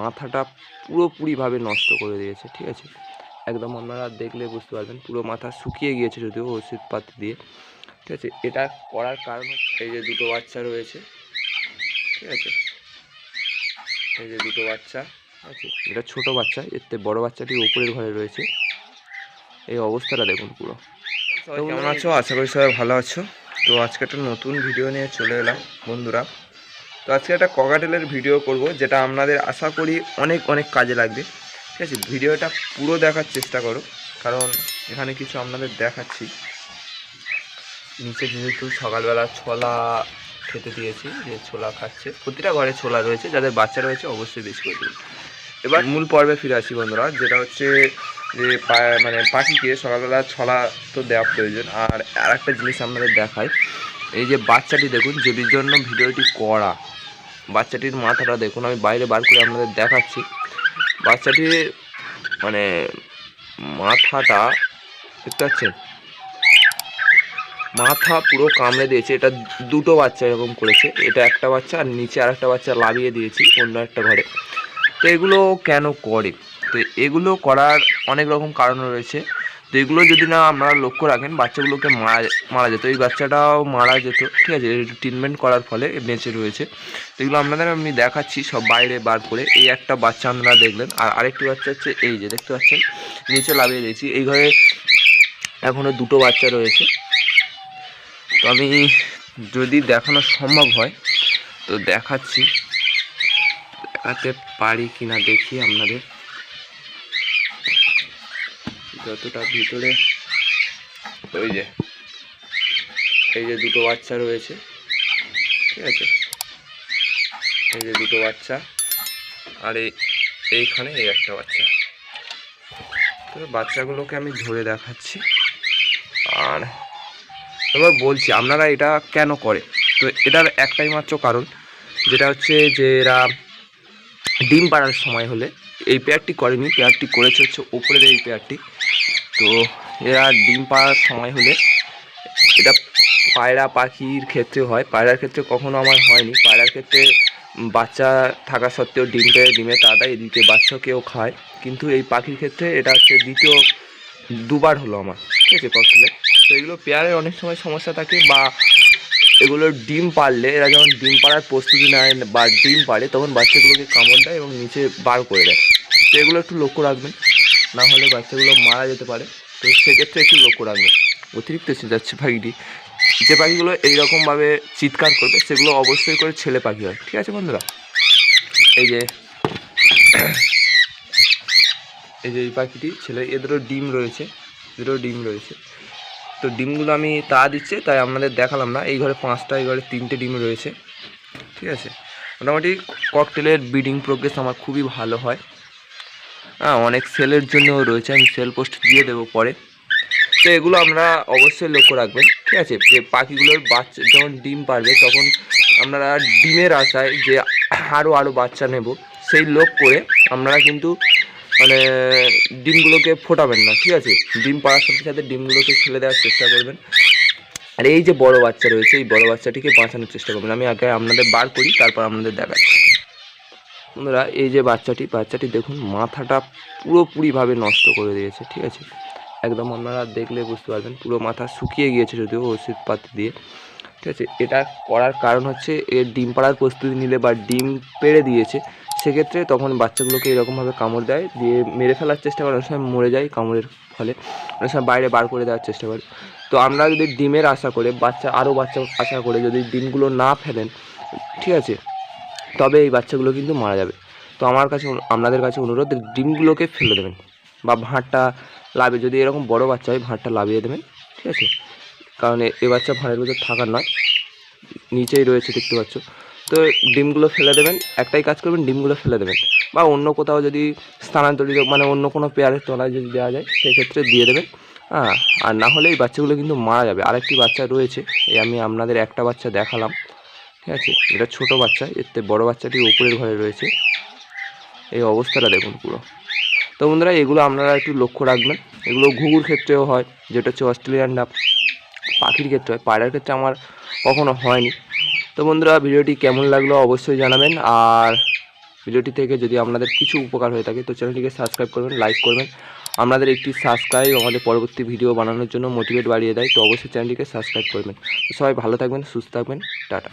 মাথাটা পুরোপুরিভাবে নষ্ট করে দিয়েছে, ঠিক আছে? একদম আপনারা দেখলে বুঝতে পারবেন, পুরো মাথা শুকিয়ে গিয়েছে যদিও ওষুধপাতি দিয়ে, ঠিক আছে? এটা করার কারণ হচ্ছে এই যে দুটো বাচ্চা রয়েছে, ঠিক আছে? এই যে দুটো বাচ্চা আছে? এটা ছোট বাচ্চা এর থেকে বড় বাচ্চাটি উপরের ঘরে রয়েছে। এই অবস্থাটা দেখুন পুরো। কেমন আছো? আশা করি সবাই ভালো আছো। তো আজকে একটা নতুন ভিডিও নিয়ে চলে এলাম, বন্ধুরা। তো আজকে একটা ককাটেলের ভিডিও করব, যেটা আপনাদের আশা করি অনেক অনেক কাজে লাগবে। ঠিক আছে? ভিডিওটা পুরো দেখার চেষ্টা করো, কারণ এখানে কিছু আপনাদের দেখাচ্ছি। নিচে যেহেতু সকালবেলা ছোলা খেতে দিয়েছি, যে ছোলা খাচ্ছে। প্রতিটা ঘরে ছোলা রয়েছে, যাদের বাচ্চা রয়েছে অবশ্যই বেশি করে দেবে এবার মূল পর্বে ফিরে আসি বন্ধুরা, যেটা হচ্ছে যে মানে পাখিকে সকালবেলা ছলা তো দেওয়া প্রয়োজন। আর আর একটা জিনিস আপনাদের দেখায় এই যে বাচ্চাটি দেখুন যেটির জন্য ভিডিওটি করা। বাচ্চাটির মাথাটা দেখুন, আমি বাইরে বার করে আপনাদের দেখাচ্ছি। বাচ্চাটির মানে মাথাটা, দেখতে পাচ্ছেন? মাথা পুরো কামড়ে দিয়েছে, এটা দুটো বাচ্চা এরকম করেছে। এটা একটা বাচ্চা আর নিচে আর একটা বাচ্চা লাভিয়ে দিয়েছি অন্য একটা ঘরে। তো এগুলো কেন করে? তো এগুলো করার অনেক রকম কারণ রয়েছে। তো এগুলো যদি না আপনারা লক্ষ্য রাখেন, বাচ্চাগুলোকে মারা মারা যেত। এই বাচ্চাটাও মারা যেত, ঠিক আছে? ট্রিটমেন্ট করার ফলে বেঁচে রয়েছে। তো এগুলো আপনাদের আমি দেখাচ্ছি, সব বাইরে বার করে। এই একটা বাচ্চা আপনারা দেখলেন। আর আরেকটি বাচ্চা হচ্ছে এই যে, দেখতে পাচ্ছেন? নিচে লাভিয়ে দিয়েছি। এই ঘরে এখনও দুটো বাচ্চা রয়েছে। তো আমি যদি দেখানো সম্ভব হয়, তো দেখাচ্ছি। দেখাতে পারি কিনা দেখি আপনাদের। যতটা ভিতরে, ওই যে, এই যে দুটো বাচ্চা রয়েছে, ঠিক আছে? এই যে দুটো বাচ্চা, আর এই, এইখানে এই একটা বাচ্চা। তো বাচ্চাগুলোকে আমি ধরে দেখাচ্ছি। আর এবার বলছি, আপনারা এটা কেন করে? তো এটার একটাই মাত্র কারণ, যেটা হচ্ছে যে এরা ডিম পাড়ার সময় হলে। এই পেয়ারটি করেনি, পেয়ারটি করেছে হচ্ছে ওপরের এই পেয়ারটি। তো এরা ডিম পাড়ার সময় হলে এটা পায়রা পাখির ক্ষেত্রে হয়। পায়রার ক্ষেত্রে কখনো আমার হয়নি। পায়রার ক্ষেত্রে বাচ্চা থাকা সত্ত্বেও ডিম পেয়ে ডিমে তাড়াতাড়ি এদিকে বাচ্চাও কেউ খায়। কিন্তু এই পাখির ক্ষেত্রে এটা হচ্ছে দ্বিতীয়, দুবার হলো আমার। ঠিক আছে কষ্টলে তো এগুলো পেয়ারের অনেক সময় সমস্যা থাকে বা এগুলো ডিম পারলে, এরা যখন ডিম পাড়ার প্রস্তুতি নেয় বা ডিম পারে তখন বাচ্চাগুলোকে কামড় দেয় এবং নিচে বার করে দেয়। তো এগুলো একটু লক্ষ্য রাখবেন, না হলে বাচ্চাগুলো মারা যেতে পারে। তো সেক্ষেত্রে একটু লক্ষ্য রাখবেন। অতিরিক্ত যাচ্ছে পাখিটি, যে পাখিগুলো এইরকমভাবে চিৎকার করবে, সেগুলো অবশ্যই করে ছেলে পাখি হয়। ঠিক আছে বন্ধুরা? এই যে এই যে এই পাখিটি, ছেলে, এদেরও ডিম রয়েছে, এদেরও ডিম রয়েছে। তো ডিমগুলো আমি তা দিচ্ছে, তাই আপনাদের দেখালাম না। এই ঘরে পাঁচটা, এই ঘরে তিনটে ডিম রয়েছে। ঠিক আছে? মোটামুটি ককটেলের ব্রিডিং প্রোগ্রেস আমার খুবই ভালো হয়। হ্যাঁ অনেক সেলের জন্যও রয়েছে। আমি সেল পোস্ট দিয়ে দেবো পরে। তো এগুলো আমরা অবশ্যই লক্ষ্য রাখবেন। ঠিক আছে? যে পাখিগুলোর বাচ্চা, যখন ডিম পারবে, তখন আপনারা ডিমের আশায় যে আরও আরও বাচ্চা নেব, সেই লোক করে আপনারা কিন্তু মানে ডিমগুলোকে ফোটাবেন না, ঠিক আছে? ডিম পাড়ার সাথে সাথে ডিমগুলোকে ফেলে দেওয়ার চেষ্টা করবেন। আর এই যে বড় বাচ্চা রয়েছে, এই বড় বাচ্চাটিকে বাঁচানোর চেষ্টা করবেন। আমি আগে আপনাদের বার করি, তারপর আপনাদের দেখাচ্ছি। বন্ধুরা, এই যে বাচ্চাটি বাচ্চাটি দেখুন, মাথাটা পুরোপুরিভাবে নষ্ট করে দিয়েছে, ঠিক আছে? একদম আপনারা দেখলে বুঝতে পারবেন, পুরো মাথা শুকিয়ে গিয়েছে যদিও ওষুধপাতি দিয়ে, ঠিক আছে? এটা করার কারণ হচ্ছে এর ডিম পাড়ার প্রস্তুতি নিলে বা ডিম পেড়ে দিয়েছে সেক্ষেত্রে তখন বাচ্চাগুলোকে এরকমভাবে কামড় দেয়, দিয়ে মেরে ফেলার চেষ্টা করে, অনেক সময় মরে যায় কামড়ের ফলে। অনেক সময় বাইরে বার করে দেওয়ার চেষ্টা করে। তো আমরা যদি ডিমের আশা করে, বাচ্চা, আরও বাচ্চা আশা করে যদি ডিমগুলো না ফেলেন, ঠিক আছে, তবে এই বাচ্চাগুলো কিন্তু মারা যাবে। তো আমার কাছে, আপনাদের কাছে অনুরোধ, ডিমগুলোকে ফেলে দেবেন বা ভাঁড়টা লাভে, যদি এরকম বড় বাচ্চা হয়, ভাঁড়টা লাভিয়ে দেবেন, ঠিক আছে? কারণ এ বাচ্চা ভাঁড়ের ভিতর থাকার নয়, নিচেই রয়েছে, দেখতে পাচ্ছ। তো ডিমগুলো ফেলে দেবেন, একটাই কাজ করবেন, ডিমগুলো ফেলে দেবেন। বা অন্য কোথাও যদি স্থানান্তরিত মানে অন্য কোনো পেয়ারের তলায় যদি দেওয়া যায়, সেক্ষেত্রে দিয়ে দেবেন। হ্যাঁ আর না হলে এই বাচ্চাগুলো কিন্তু মারা যাবে। আরেকটি বাচ্চা রয়েছে, এই আমি আপনাদের একটা বাচ্চা দেখালাম, ঠিক আছে? এটা ছোট বাচ্চা থেকে বড় বাচ্চাটি উপরের ঘরে রয়েছে। এই অবস্থাটা দেখুন পুরো। তো বন্ধুরা, এগুলো আপনারা একটু লক্ষ্য রাখবেন। এগুলো ঘুঘুর ক্ষেত্রেও হয়, যেটা হচ্ছে অস্ট্রেলিয়ান ডাব। পাখির ক্ষেত্রে হয়। পায়রার ক্ষেত্রে আমার কখনো হয়নি। তো বন্ধুরা, ভিডিওটি কেমন লাগল অবশ্যই জানাবেন। আর ভিডিওটি থেকে যদি আপনাদের কিছু উপকার হয়ে থাকে, তো চ্যানেলটিকে সাবস্ক্রাইব করবেন, লাইক করবেন। আপনাদের একটি সাবস্ক্রাইব আমাদের পরবর্তী ভিডিও বানানোর জন্য মোটিভেট বাড়িয়ে দেয়, তো অবশ্যই চ্যানেলটিকে সাবস্ক্রাইব করবেন। তো সবাই ভালো থাকবেন, সুস্থ থাকবেন, টাটা।